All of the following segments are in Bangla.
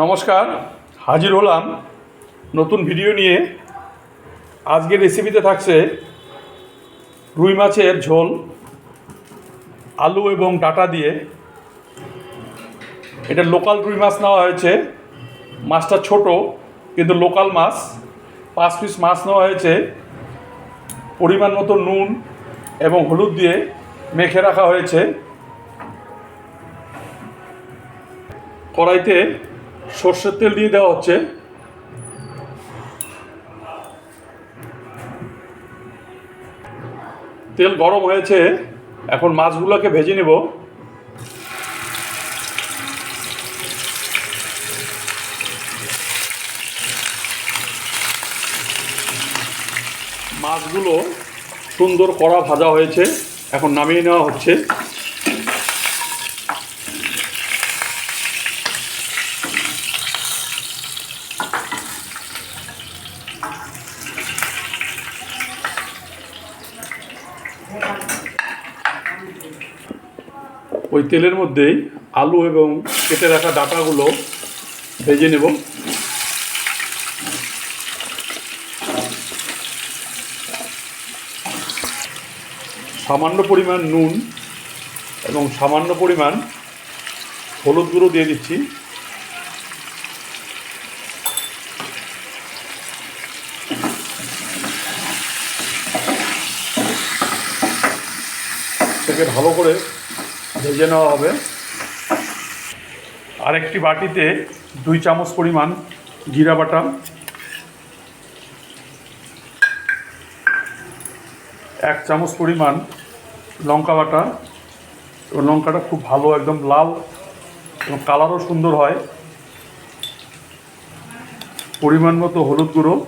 নমস্কার, হাজির হলাম নতুন ভিডিও নিয়ে। আজকের রেসিপিতে থাকছে রুই মাছের ঝোল, আলু এবং ডাটা দিয়ে। এটা লোকাল রুই মাছ নেওয়া হয়েছে, মাছটা ছোট কিন্তু লোকাল মাছ। পাঁচ পিস মাছ নেওয়া হয়েছে, পরিমাণ মতো নুন এবং হলুদ দিয়ে মেখে রাখা হয়েছে। কড়াইতে সর্ষের তেল দিয়ে দেওয়া হচ্ছে। তেল গরম হয়েছে, এখন মাছগুলোকে ভেজে নেব। মাছগুলো সুন্দর কড়া ভাজা হয়েছে, এখন নামিয়ে নেওয়া হচ্ছে। ওই তেলের মধ্যেই আলু এবং কেটে রাখা ডাটাগুলো ভেজে নেব। সামান্য পরিমাণ নুন এবং সামান্য পরিমাণ হলুদ গুঁড়ো দিয়ে দিচ্ছি। থেকে ভালো করে ভেজে নেওয়া হবে। আরেকটি বাটিতে দুই চামচ পরিমাণ জিরা বাটা। এক চামচ পরিমাণ লঙ্কা বাটা। এবং লঙ্কাটা খুব ভালো, একদম লাল এবং কালারও সুন্দর হয়। পরিমাণ মতো হলুদ গুঁড়ো।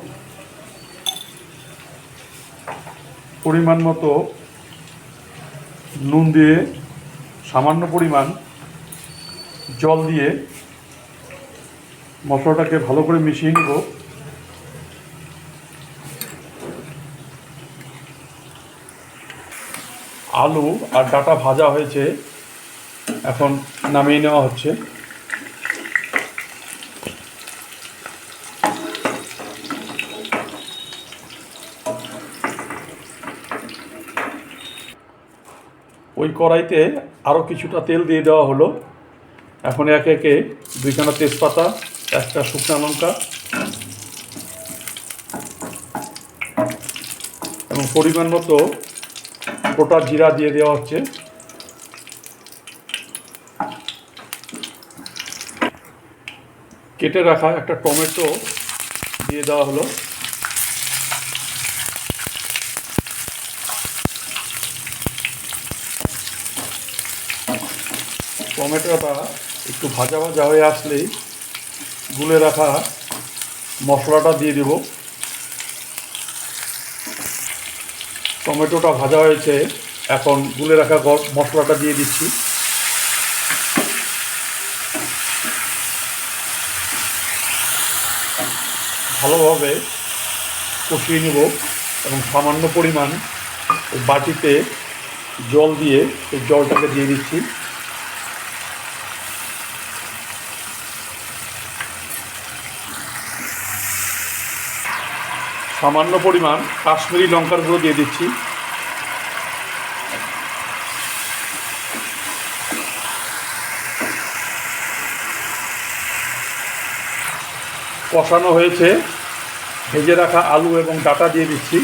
পরিমাণ মতো নুন দিয়ে সামান্য পরিমাণ জল দিয়ে মশলাটাকে ভালো করে মিশিয়ে নেব। আলু আর ডাটা ভাজা হয়েছে, এখন নামিয়ে নেওয়া হচ্ছে। ওই কড়াইতে আরও কিছুটা তেল দিয়ে দেওয়া হলো। এখন একে একে দুইখানা তেজপাতা, একটা শুকনা লঙ্কা এবং পরিমাণ মতো গোটা জিরা দিয়ে দেওয়া হচ্ছে। কেটে রাখা একটা টমেটো দিয়ে দেওয়া হলো। টমেটোটা একটু ভাজা ভাজা হয়ে আসলেই গুলে রাখা মশলাটা দিয়ে দেব। টমেটোটা ভাজা হয়েছে, এখন গুলে রাখা মশলাটা দিয়ে দিচ্ছি। ভালোভাবে কষিয়ে নেব এবং সামান্য পরিমাণ বাটিতে জল দিয়ে সেই জলটাকে দিয়ে দিচ্ছি। সামান্য পরিমাণ কাশ্মীরি লঙ্কার গুঁড়ো দিয়ে দিচ্ছি। কষানো হয়েছে, ভেজে রাখা আলু এবং ডাটা দিয়ে দিচ্ছি।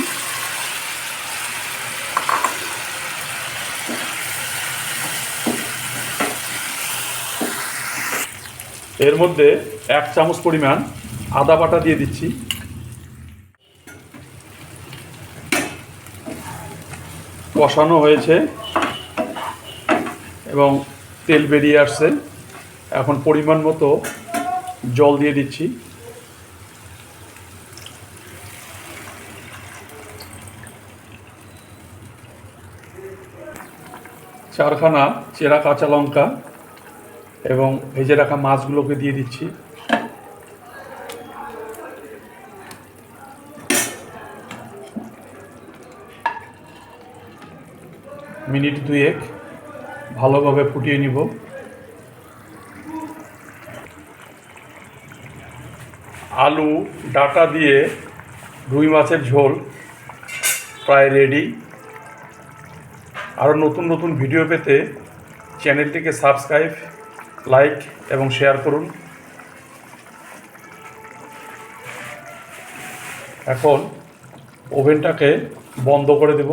এর মধ্যে এক চামচ পরিমাণ আদা বাটা দিয়ে দিচ্ছি। কষানো হয়েছে এবং তেল বেরিয়ে আসছে। এখন পরিমাণ মতো জল দিয়ে দিচ্ছি। চারখানা চেরা কাঁচা লঙ্কা এবং ভেজে রাখা মাছগুলোকে দিয়ে দিচ্ছি। মিনিট দুয়েক ভালোভাবে ফুটিয়ে নিব। আলু, ডাটা দিয়ে রুই মাছের ঝোল প্রায় রেডি আরও নতুন নতুন ভিডিও পেতে চ্যানেলটিকে সাবস্ক্রাইব লাইক এবং শেয়ার করুন। এখন ওভেনটাকে বন্ধ করে দেব।